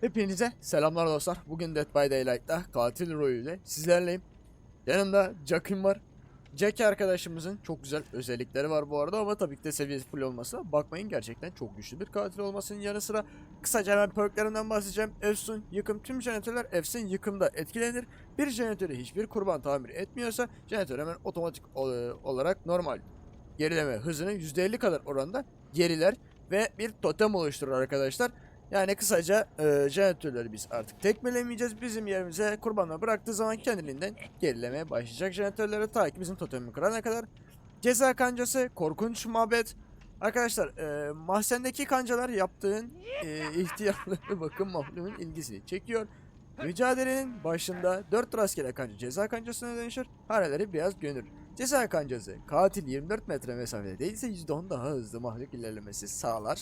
Hepinize selamlar dostlar. Bugün Dead by Daylight'ta katil rolü ile sizlerleyim. Yanımda Jack'im var. Jack arkadaşımızın çok güzel özellikleri var bu arada ama tabii ki de seviyesi full olmasına bakmayın. Gerçekten çok güçlü bir katil olmasının yanı sıra kısaca hemen perklerinden bahsedeceğim. Efsun, yıkım tüm jeneratörler Efsun yıkımda etkilenir. Bir jeneratörü hiçbir kurban tamir etmiyorsa jeneratör hemen otomatik ol- olarak normal gerileme hızını %50 kadar oranda geriler ve bir totem oluşturur arkadaşlar. Yani kısaca e, jeneratörleri biz artık tekmelemeyeceğiz. Bizim yerimize kurbanla bıraktığı zaman kendiliğinden gerilemeye başlayacak jeneratörleri ta ki bizim totemi kırana kadar. Ceza kancası, korkunç mabet. Arkadaşlar e, mahzendeki kancalar yaptığın e, ihtiyarlı bakım mahlumun ilgisini çekiyor. Mücadelenin başında 4 rastgele kanca ceza kancasına dönüşür. Haneleri biraz gönül. Ceza kancası katil 24 metre mesafede değilse %10 daha hızlı mahluk ilerlemesi sağlar.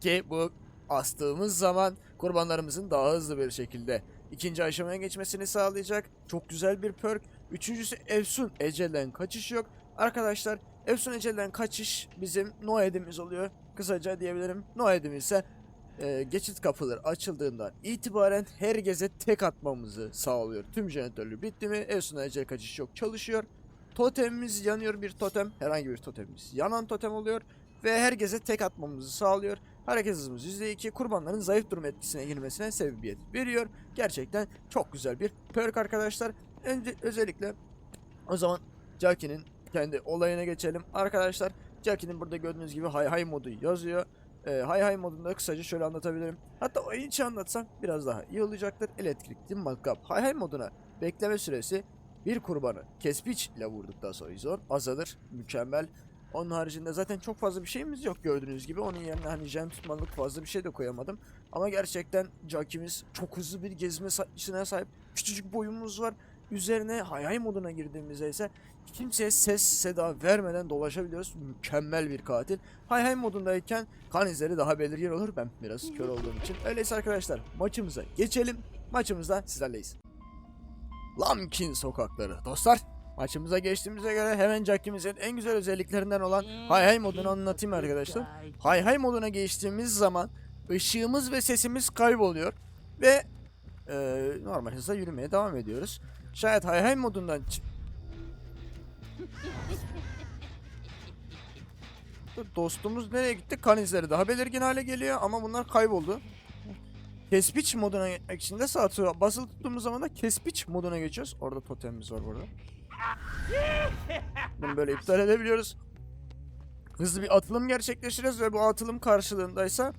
Ki bu astığımız zaman kurbanlarımızın daha hızlı bir şekilde ikinci aşamaya geçmesini sağlayacak. Çok güzel bir perk. Üçüncüsü Efsun Ecel'den kaçış yok. Arkadaşlar Efsun Ecel'den kaçış bizim Noed'imiz oluyor. Kısaca diyebilirim. Noed'imiz ise e, geçit kapıları açıldığından itibaren herkese tek atmamızı sağlıyor. Tüm jeneratörlü bitti mi Efsun Ecel kaçış yok çalışıyor. Totemimiz yanıyor bir totem. Herhangi bir totemimiz yanan totem oluyor. Ve herkese tek atmamızı sağlıyor. Hareket hızımız %2 kurbanların zayıf durum etkisine girmesine sebebiyet veriyor. Gerçekten çok güzel bir perk arkadaşlar. Önce, özellikle o zaman Jackie'nin kendi olayına geçelim. Arkadaşlar Jackie'nin burada gördüğünüz gibi hay hay modu yazıyor. Ee, hay hay modunda kısaca şöyle anlatabilirim. Hatta o içi anlatsam biraz daha iyi olacaktır. Elektrikli matkap. Hay hay moduna bekleme süresi bir kurbanı kespiç ile vurduktan sonra 110 azalır. Mükemmel. Onun haricinde zaten çok fazla bir şeyimiz yok gördüğünüz gibi. Onun yerine hani jen tutmalık fazla bir şey de koyamadım. Ama gerçekten Jackie'miz çok hızlı bir gezme işine sahip. Küçücük boyumuz var. Üzerine hayay moduna girdiğimizde ise kimseye ses seda vermeden dolaşabiliyoruz. Mükemmel bir katil. Hay hay modundayken kan izleri daha belirgin olur. Ben biraz kör olduğum için. Öyleyse arkadaşlar maçımıza geçelim. Maçımızda sizlerleyiz. Lamkin sokakları. Dostlar maçımıza geçtiğimize göre hemen Jackie'mizin en güzel özelliklerinden olan hay hay modunu anlatayım arkadaşlar. Hay hay moduna geçtiğimiz zaman ışığımız ve sesimiz kayboluyor ve e, normal hızla yürümeye devam ediyoruz. Şayet hay hay modundan Dostumuz nereye gitti? Kan izleri daha belirgin hale geliyor ama bunlar kayboldu. Kespiç moduna geçmek için de sağ basılı tuttuğumuz zaman da kespiç moduna geçiyoruz. Orada totemimiz var burada. Bunu böyle iptal edebiliyoruz. Hızlı bir atılım gerçekleştiriyoruz ve bu atılım karşılığındaysa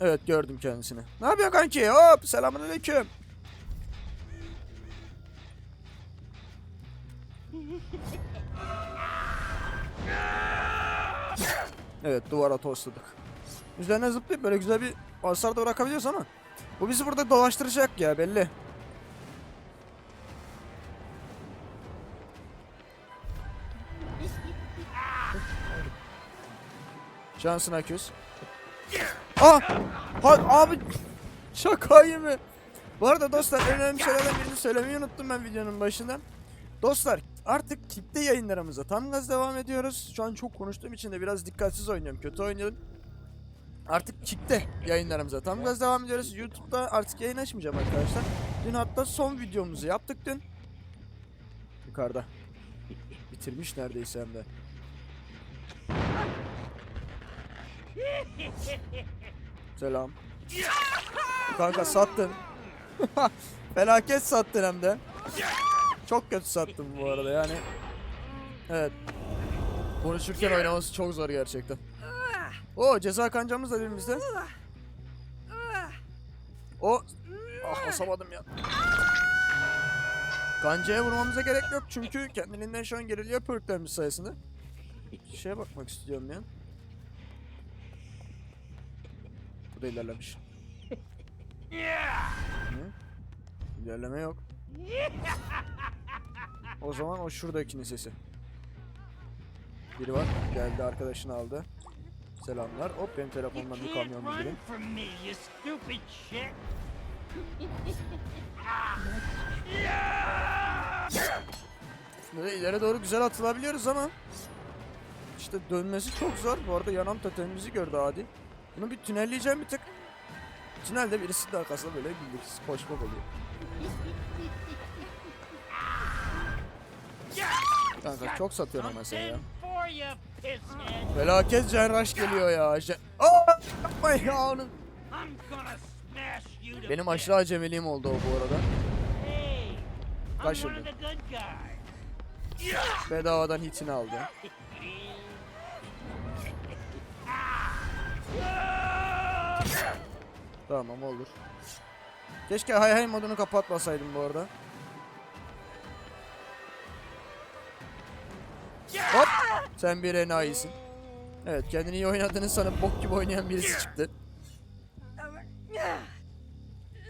Evet gördüm kendisini. Ne yapıyor kanki? Hop selamünaleyküm. Evet duvara tosladık. Üzerine zıplayıp böyle güzel bir hasar da bırakabiliyoruz ama bu bizi burada dolaştıracak ya belli. Şansına küs. Ah! Ha, abi şakayı mı? Bu arada dostlar önemli şeylerden birini söylemeyi unuttum ben videonun başında. Dostlar artık kitle yayınlarımıza tam gaz devam ediyoruz. Şu an çok konuştuğum için de biraz dikkatsiz oynuyorum. Kötü oynuyorum. Artık kitle yayınlarımıza tam gaz devam ediyoruz. YouTube'da artık yayın açmayacağım arkadaşlar. Dün hatta son videomuzu yaptık dün. Yukarıda. Bitirmiş neredeyse hem de. Selam. Kanka sattın. Felaket sattın hem de. Çok kötü sattım bu arada yani. Evet. Konuşurken oynaması çok zor gerçekten. O ceza kancamız da elimizde. O ah basamadım ya. Kancaya vurmamıza gerek yok çünkü kendiliğinden şu an geriliyor perklerimiz sayesinde. Şeye bakmak istiyorum ya. Bu da ilerlemiş. Ne? İlerleme yok. O zaman o şuradakinin sesi. Biri var. Geldi arkadaşını aldı. Selamlar. Hop benim telefonumdan bir kamyon bildirim. Böyle ileri doğru güzel atılabiliyoruz ama işte dönmesi çok zor. Bu arada yanan totemimizi gördü Adi. Bunu bir tünelleyeceğim bir tık. tünelde birisi de arkasında böyle bildiksiz koşmak oluyor. Kanka çok you, pisshead. Felaket Jenraş geliyor ya. Je Aa! Ya onu. Benim aşırı acemiliğim oldu o bu arada. Hey, I'm Kaç one of yıldır? the good guys. Bedavadan hitini aldı. Tamam olur. Keşke hay hay modunu kapatmasaydım bu arada. Hop! Sen bir enayisin. Evet kendini iyi oynadığını sanıp bok gibi oynayan birisi çıktı.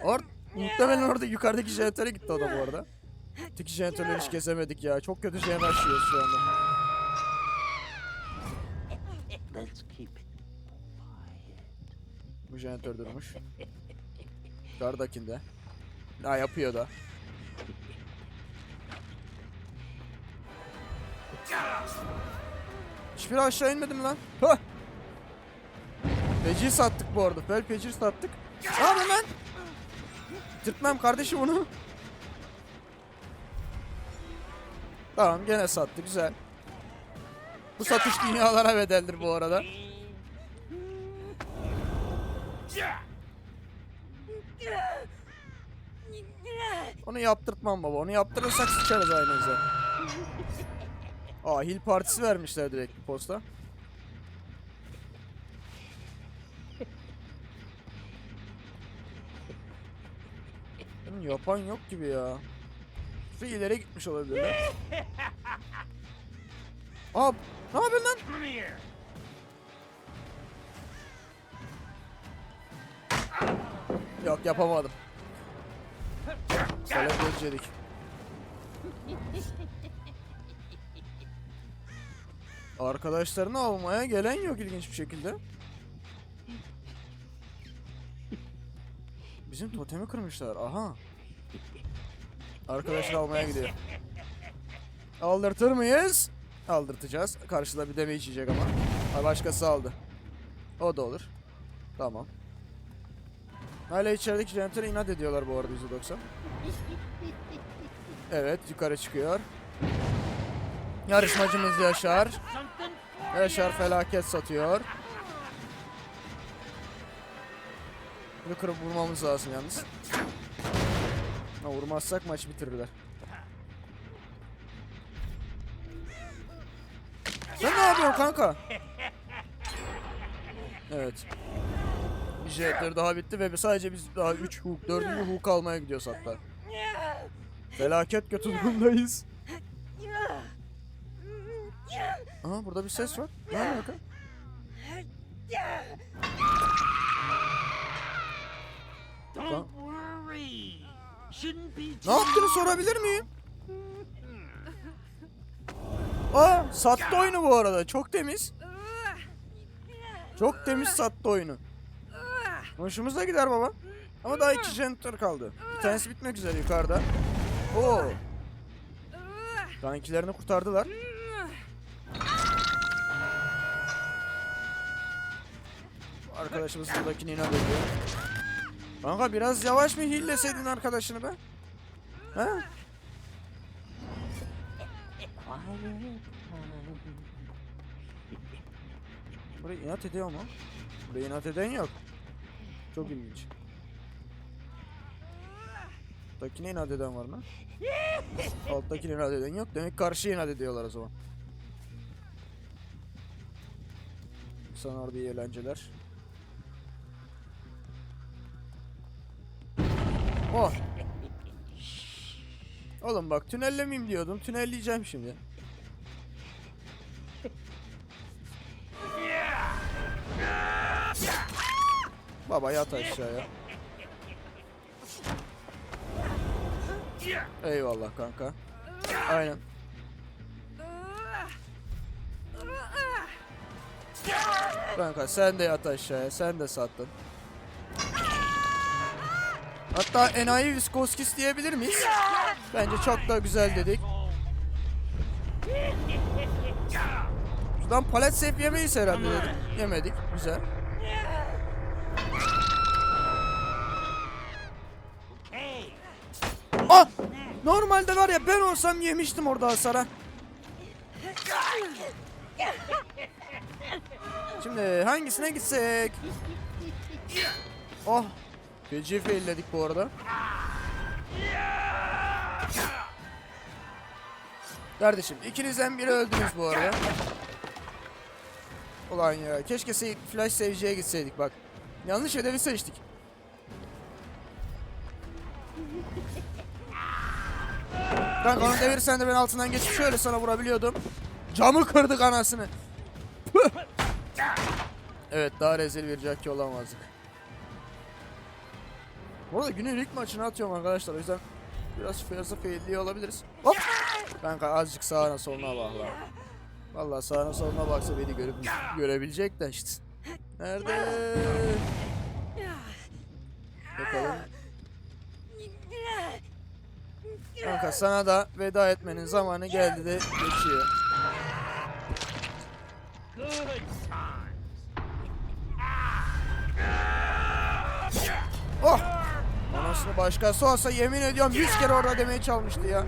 Or muhtemelen orada yukarıdaki jeneratöre gitti o da bu arada. Tiki jeneratörleri hiç kesemedik ya. Çok kötü jeneratör şu anda. Bu jeneratör durmuş. Yukarıdakinde. Ha yapıyor da. Hiçbiri aşağı inmedi mi lan? Hah! Pecir sattık bu arada. Fel pecir sattık. Ne yapıyorsun lan? Bitirtmem kardeşim onu. Tamam gene sattı güzel. Bu satış dünyalara bedeldir bu arada. Onu yaptırtmam baba. Onu yaptırırsak sıçarız aynımıza. Aa hil partisi vermişler direkt bir posta. Bunu yapan yok gibi ya. Şu ileri gitmiş olabilirler. Aa ne yapıyorsun lan? Yok yapamadım. Salak geçedik. Arkadaşlarını almaya gelen yok ilginç bir şekilde. Bizim totemi kırmışlar. Aha. Arkadaşını almaya gidiyor. Aldırtır mıyız? Aldırtacağız. Karşıda bir deme içecek ama. Ha başkası aldı. O da olur. Tamam. Hala içerideki jeneratöre inat ediyorlar bu arada %90. Evet yukarı çıkıyor. Yarışmacımız Yaşar. Yaşar felaket satıyor. Bunu kırıp vurmamız lazım yalnız. Ha, vurmazsak maç bitirirler. Sen ne yapıyorsun kanka? Evet. Bir jetler daha bitti ve sadece biz daha 3 hook, 4. hook almaya gidiyoruz hatta. Felaket kötü durumdayız. Aha burada bir ses var. Ne alaka? Don't worry. Shouldn't be Ne yaptığını sorabilir miyim? Aa sattı oyunu bu arada. Çok temiz. Çok temiz sattı oyunu. Hoşumuza gider baba. Ama daha iki janitor kaldı. Bir tanesi bitmek üzere yukarıda. Oo. Kankilerini kurtardılar. Arkadaşımız buradakini inat ediyor. Kanka biraz yavaş mı hilleseydin arkadaşını be? Ha? Buraya inat ediyor mu? Buraya inat eden yok. Çok ilginç. Alttaki inat eden var mı? Alttaki inat eden yok. Demek karşı inat ediyorlar o zaman. Sana orada iyi eğlenceler. Oh. Oğlum bak tünellemeyeyim diyordum. Tünelleyeceğim şimdi. Baba yat aşağıya. Eyvallah kanka. Aynen. Kanka sen de yat aşağıya. Sen de sattın. Hatta enayi Viskoskis diyebilir miyiz? Bence çok da güzel dedik. Şuradan palet sep yemeyiz herhalde dedik. Yemedik. Güzel. Normalde var ya ben olsam yemiştim orada hasara. Şimdi hangisine gitsek? Oh. Feci failledik bu arada. Kardeşim ikinizden biri öldünüz bu arada. Ulan ya keşke se- flash seviciye gitseydik bak. Yanlış hedefi seçtik. Kanka onu devirsen de ben altından geçip şöyle sana vurabiliyordum. Camı kırdık anasını. Püh! evet daha rezil bir jockey olamazdık. Bu arada günün ilk maçını atıyorum arkadaşlar o yüzden biraz fazla failliyor olabiliriz. Hop! Kanka azıcık sağına soluna bak lan. Vallahi sağına soluna baksa beni görüp görebilecek de işte. Nerede? Bakalım. Kanka sana da veda etmenin zamanı geldi de geçiyor. Oh! Anasını başkası olsa yemin ediyorum 100 kere orada demeye çalmıştı ya.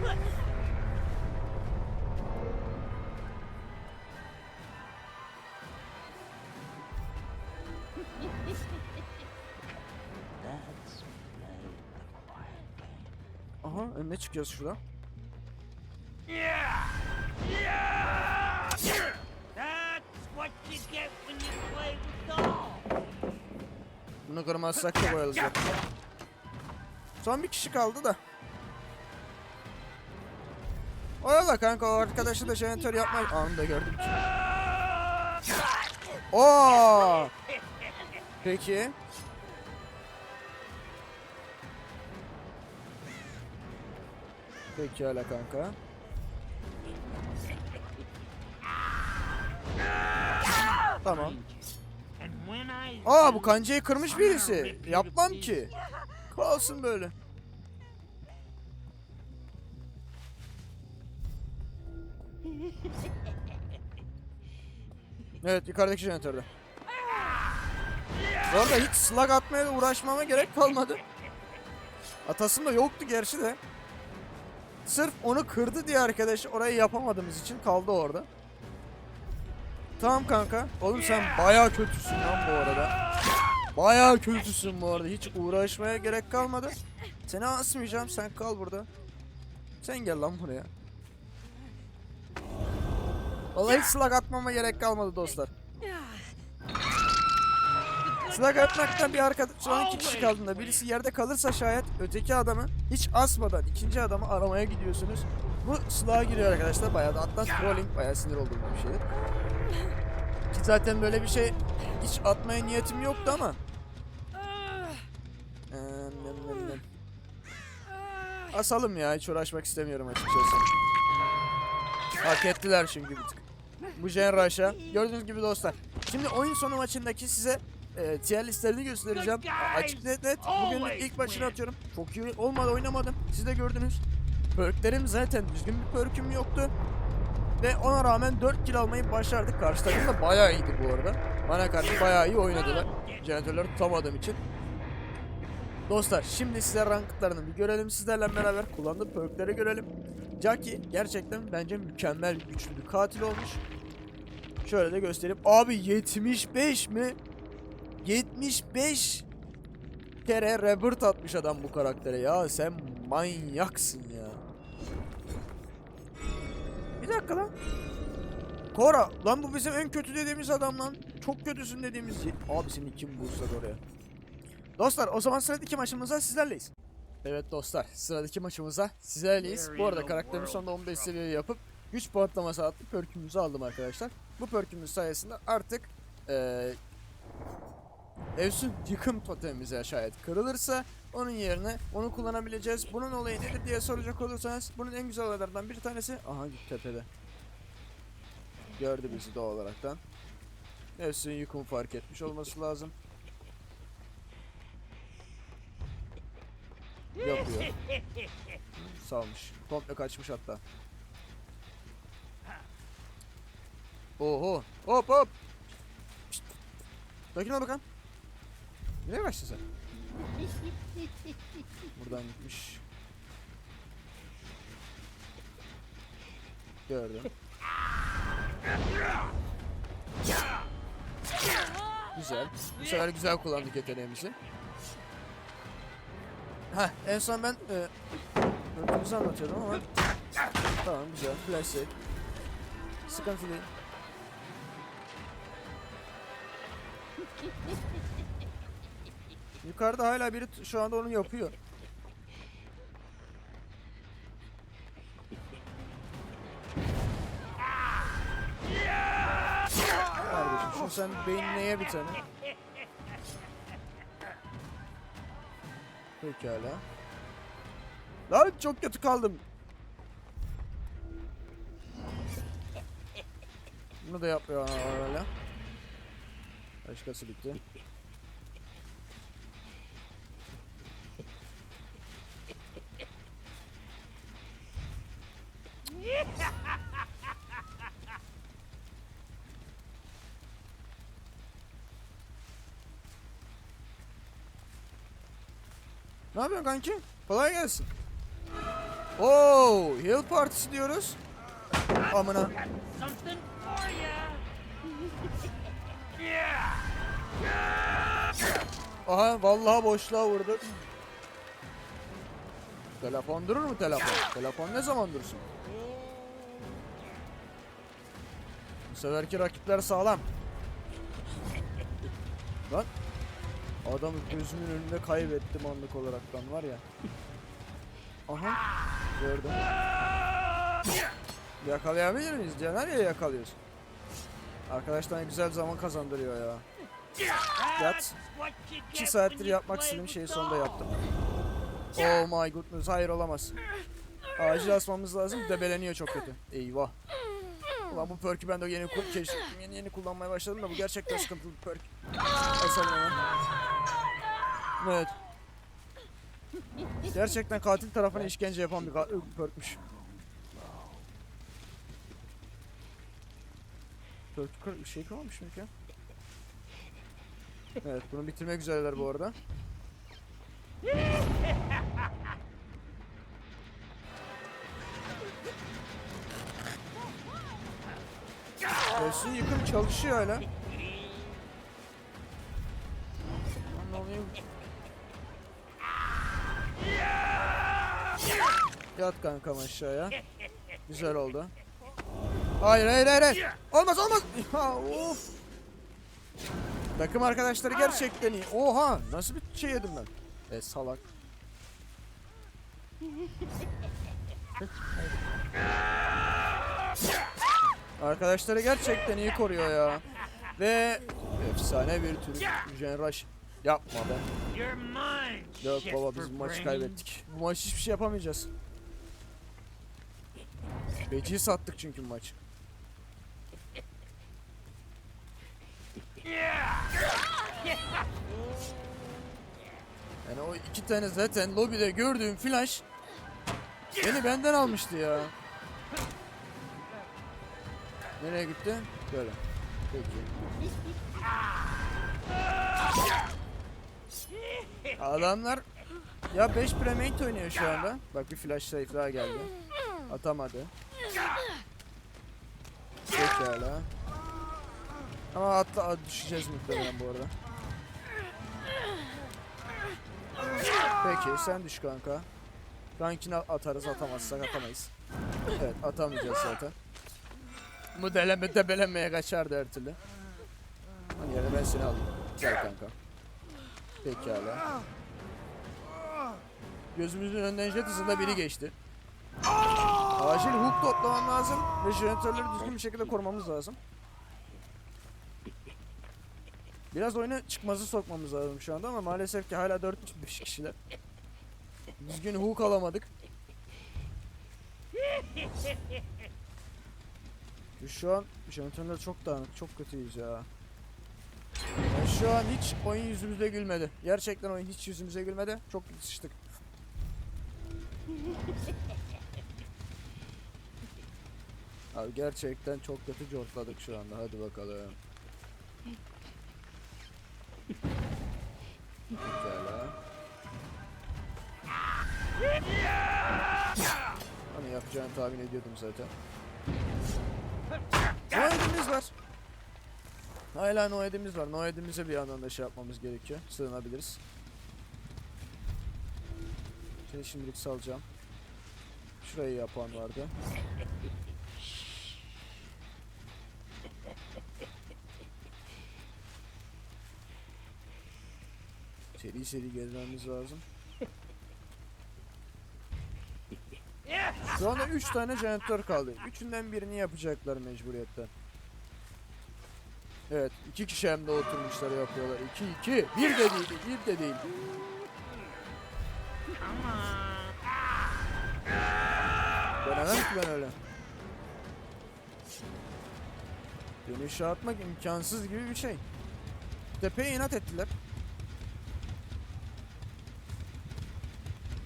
With dolls. Bunu kırmazsak da bayılacak. Son bir kişi kaldı da. Oyala kanka o arkadaşı da jeneratör yapma. Anı da gördüm. Oo! Peki. Peki hala kanka. Tamam. Aa bu kancayı kırmış birisi. Yapmam ki. Kalsın böyle. Evet yukarıdaki jeneratörde. Bu arada hiç slug atmaya uğraşmama gerek kalmadı. Atasım da yoktu gerçi de. Sırf onu kırdı diye arkadaş orayı yapamadığımız için kaldı orada. Tamam kanka. Oğlum sen bayağı kötüsün lan bu arada. Bayağı kötüsün bu arada. Hiç uğraşmaya gerek kalmadı. Seni asmayacağım. Sen kal burada. Sen gel lan buraya. Vallahi hiç slug atmama gerek kalmadı dostlar. Slug atmaktan bir arkadaş son iki kişi kaldığında birisi yerde kalırsa şayet öteki adamı hiç asmadan ikinci adamı aramaya gidiyorsunuz. Bu slug'a giriyor arkadaşlar. Bayağı da hatta trolling bayağı sinir olduğum bir şeydir. Ki zaten böyle bir şey hiç atmaya niyetim yoktu ama. Asalım ya hiç uğraşmak istemiyorum açıkçası. Hak ettiler çünkü bir tık. Bu Jen Rush'a. Gördüğünüz gibi dostlar. Şimdi oyun sonu maçındaki size e, tier listelerini göstereceğim. Açık net net. Bugün ilk maçını atıyorum. Çok iyi olmadı oynamadım. Siz de gördünüz. Perklerim zaten düzgün bir perküm yoktu. Ve ona rağmen 4 kill almayı başardık. Karşı takım da bayağı iyiydi bu arada. Bana karşı bayağı iyi oynadılar. Jeneratörleri tutamadığım için. Dostlar şimdi size ranklarını bir görelim sizlerle beraber. Kullandığı perkleri görelim. Jackie gerçekten bence mükemmel güçlü bir katil olmuş. Şöyle de göstereyim. Abi 75 mi? 75 kere rebirth atmış adam bu karaktere ya. Sen manyaksın ya. Bir dakika lan. Kora lan bu bizim en kötü dediğimiz adam lan. Çok kötüsün dediğimiz. Abi seni kim bulsa oraya. Dostlar o zaman sıradaki maçımıza sizlerleyiz. Evet dostlar sıradaki maçımıza sizlerleyiz. Bu arada karakterimin sonunda 15 seviye yapıp güç patlaması adlı perkümüzü aldım arkadaşlar. Bu perkümüz sayesinde artık eee Evsun yıkım totemimize şayet kırılırsa onun yerine onu kullanabileceğiz. Bunun olayı nedir diye soracak olursanız bunun en güzel olaylardan bir tanesi aha tepede. Gördü bizi doğal olaraktan. Evsun yıkım fark etmiş olması lazım. Yapıyor. Salmış. Komple kaçmış hatta. Oho. Hop hop. Sakin ol bakalım. Nereye kaçtın? Buradan gitmiş. Gördüm. Güzel. Bu sefer güzel kullandık yeteneğimizi. Ha, en son ben e, örtümüzü anlatıyordum ama tamam güzel. Flash save. Sıkıntı değil. Yukarıda hala biri şu anda onu yapıyor. Kardeşim şunu sen beynine bir tane. Pekala. Lan çok kötü kaldım. Bunu da yapmıyor hala. Başkası bitti. Ne yapıyorsun kanki? Kolay gelsin. Oo, Hill Partisi diyoruz. Amına. Aha vallahi boşluğa vurdu. Telefon durur mu telefon? Telefon ne zaman dursun? Bu seferki rakipler sağlam. Lan. Adamı gözümün önünde kaybettim anlık olaraktan var ya. Aha. Gördüm. Yakalayabilir miyiz? Caner ya yakalıyorsun. Arkadaşlar güzel zaman kazandırıyor ya. Yat. 2 saattir yapmak istediğim şeyi sonunda yaptım. Oh my goodness hayır olamaz. Acil asmamız lazım debeleniyor çok kötü. Eyvah. Ulan bu perk'ü ben de yeni. Yeni yeni kullanmaya başladım da bu gerçekten sıkıntılı bir perk. Asalım hemen. Evet. Gerçekten katil tarafına işkence yapan bir perk'müş. Perk kır- şey kalmış mı ki? Evet bunu bitirmek üzereler bu arada. Resul yıkım çalışıyor hala. Lan Yat kankam aşağıya. Güzel oldu. Hayır hayır hayır. hayır. Olmaz olmaz. Ya, of. Takım arkadaşları gerçekten iyi. Oha nasıl bir şey yedim ben. E salak. Arkadaşları gerçekten iyi koruyor ya. Ve efsane bir tür Rush. Yapma be. Yok baba biz bu maçı kaybettik. Bu maç hiçbir şey yapamayacağız. Feci sattık çünkü bu maçı. Yani o iki tane zaten lobide gördüğüm flash beni benden almıştı ya. Nereye gitti? Böyle. Peki. Adamlar ya 5 premate oynuyor şu anda. Bak bir flash save daha geldi. Atamadı. Pekala. Ama atla at- düşeceğiz muhtemelen bu arada. Peki sen düş kanka. Rankini atarız atamazsak atamayız. Evet atamayacağız zaten. Bu deleme debelenmeye kaçardı her türlü. Yerine ben seni alayım. Gel kanka. Pekala. Gözümüzün önünden jet hızında biri geçti. Acil hook toplamam lazım ve jeneratörleri düzgün bir şekilde korumamız lazım. Biraz oyuna çıkmazı sokmamız lazım şu anda ama maalesef ki hala 4-5 kişiler. Düzgün hook alamadık. Şu an jeneratörler çok dağınık, çok kötüyüz ya. Yani şu an hiç oyun yüzümüze gülmedi. Gerçekten oyun hiç yüzümüze gülmedi. Çok sıçtık. Abi gerçekten çok kötü cortladık şu anda. Hadi bakalım. Pekala. Onu yapacağını tahmin ediyordum zaten. Noedimiz var. Hala Noedimiz var. Noedimize bir yandan da şey yapmamız gerekiyor. Sığınabiliriz. Şey şimdilik salacağım. Şurayı yapan vardı. Seri seri gezmemiz lazım. Şu anda 3 tane jeneratör kaldı. Üçünden birini yapacaklar mecburiyetten. Evet, iki kişi hem de oturmuşlar yapıyorlar. 2 2 bir de değil, bir de değil. Denemem ki ben öyle. Işığa atmak imkansız gibi bir şey. Tepeye inat ettiler.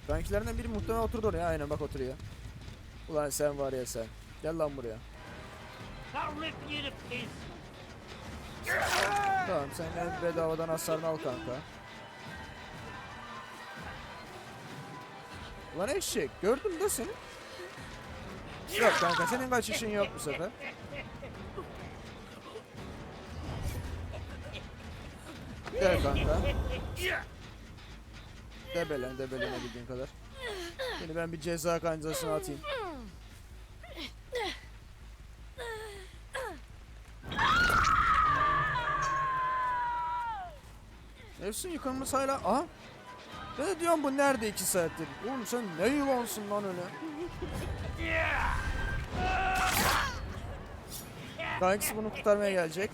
Rankilerinden biri muhtemelen oturdu oraya. Aynen bak oturuyor. Ulan sen var ya sen. Gel lan buraya. Tamam sen gel bedavadan hasarını al kanka. Ulan eşek gördüm de seni. Yok kanka senin kaçışın yok bu sefer. Gel kanka. Debelen debelenebildiğin kadar. Şimdi ben bir ceza kancasına atayım. Efsun yıkanması hala... Aha! De diyorum bu nerede iki saattir? Oğlum sen ne yılansın lan öyle? Kankisi bunu kurtarmaya gelecek.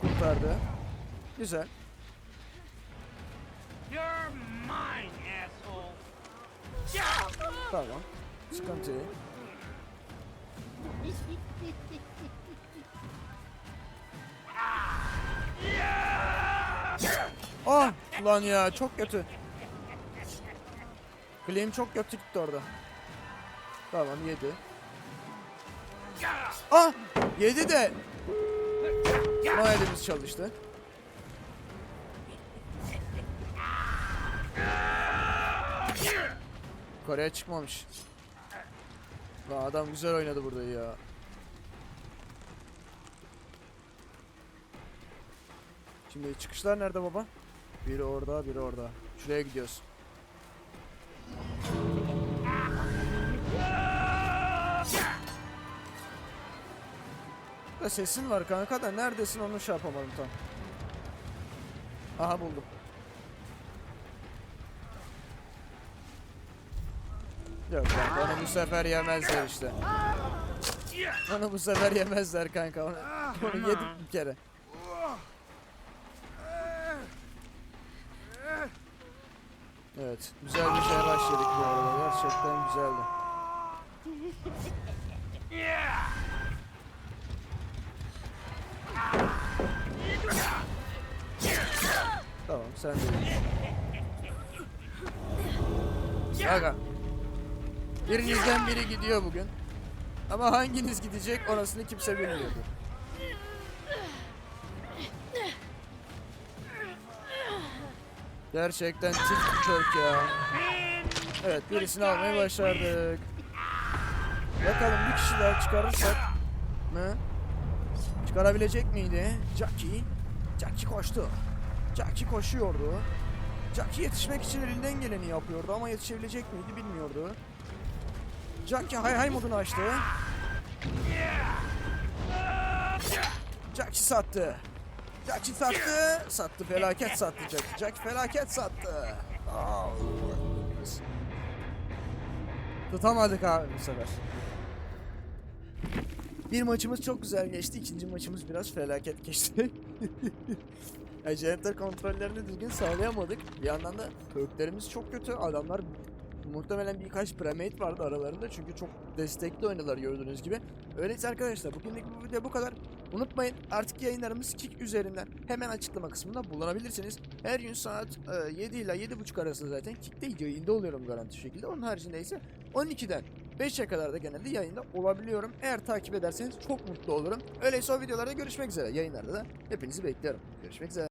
Kurtardı. Güzel. Tamam. Sıkıntı. Ah! Ulan ya çok kötü. Claim çok kötü gitti orada. Tamam yedi. Ah! Yedi de. Noel'imiz çalıştı. Kore'ye çıkmamış. Lan adam güzel oynadı burada ya. Şimdi çıkışlar nerede baba? Biri orada, biri orada. Şuraya gidiyoruz. Da sesin var kanka da neredesin onu şey yapamadım tam. Aha buldum. Yok kanka onu bu sefer yemezler işte. Onu bu sefer yemezler kanka onu, onu yedik bir kere. Evet güzel bir şey başladık bu arada gerçekten güzeldi. Tamam sen de. Aga. Birinizden biri gidiyor bugün. Ama hanginiz gidecek orasını kimse bilmiyordu. Gerçekten tik çok ya. Evet birisini almayı başardık. Bakalım bir kişi daha çıkarırsak mı? Çıkarabilecek miydi? Jackie. Jackie koştu. Jackie koşuyordu. Jackie yetişmek için elinden geleni yapıyordu ama yetişebilecek miydi bilmiyordu. Jackie hay hay modunu açtı. Jackie sattı. Jackie sattı. Sattı felaket sattı Jackie. Jackie felaket sattı. Tutamadık abi bu sefer. Bir maçımız çok güzel geçti. ikinci maçımız biraz felaket geçti. yani kontrollerini düzgün sağlayamadık. Bir yandan da perklerimiz çok kötü. Adamlar muhtemelen birkaç premate vardı aralarında. Çünkü çok destekli oynadılar gördüğünüz gibi. Öyleyse arkadaşlar bugünlük bu video bu kadar. Unutmayın artık yayınlarımız Kick üzerinden hemen açıklama kısmında bulunabilirsiniz. Her gün saat e, 7 ile 7.30 arasında zaten Kick'te yayında oluyorum garanti şekilde. Onun haricinde ise 12'den 5'e kadar da genelde yayında olabiliyorum. Eğer takip ederseniz çok mutlu olurum. Öyleyse o videolarda görüşmek üzere. Yayınlarda da hepinizi bekliyorum. Görüşmek üzere.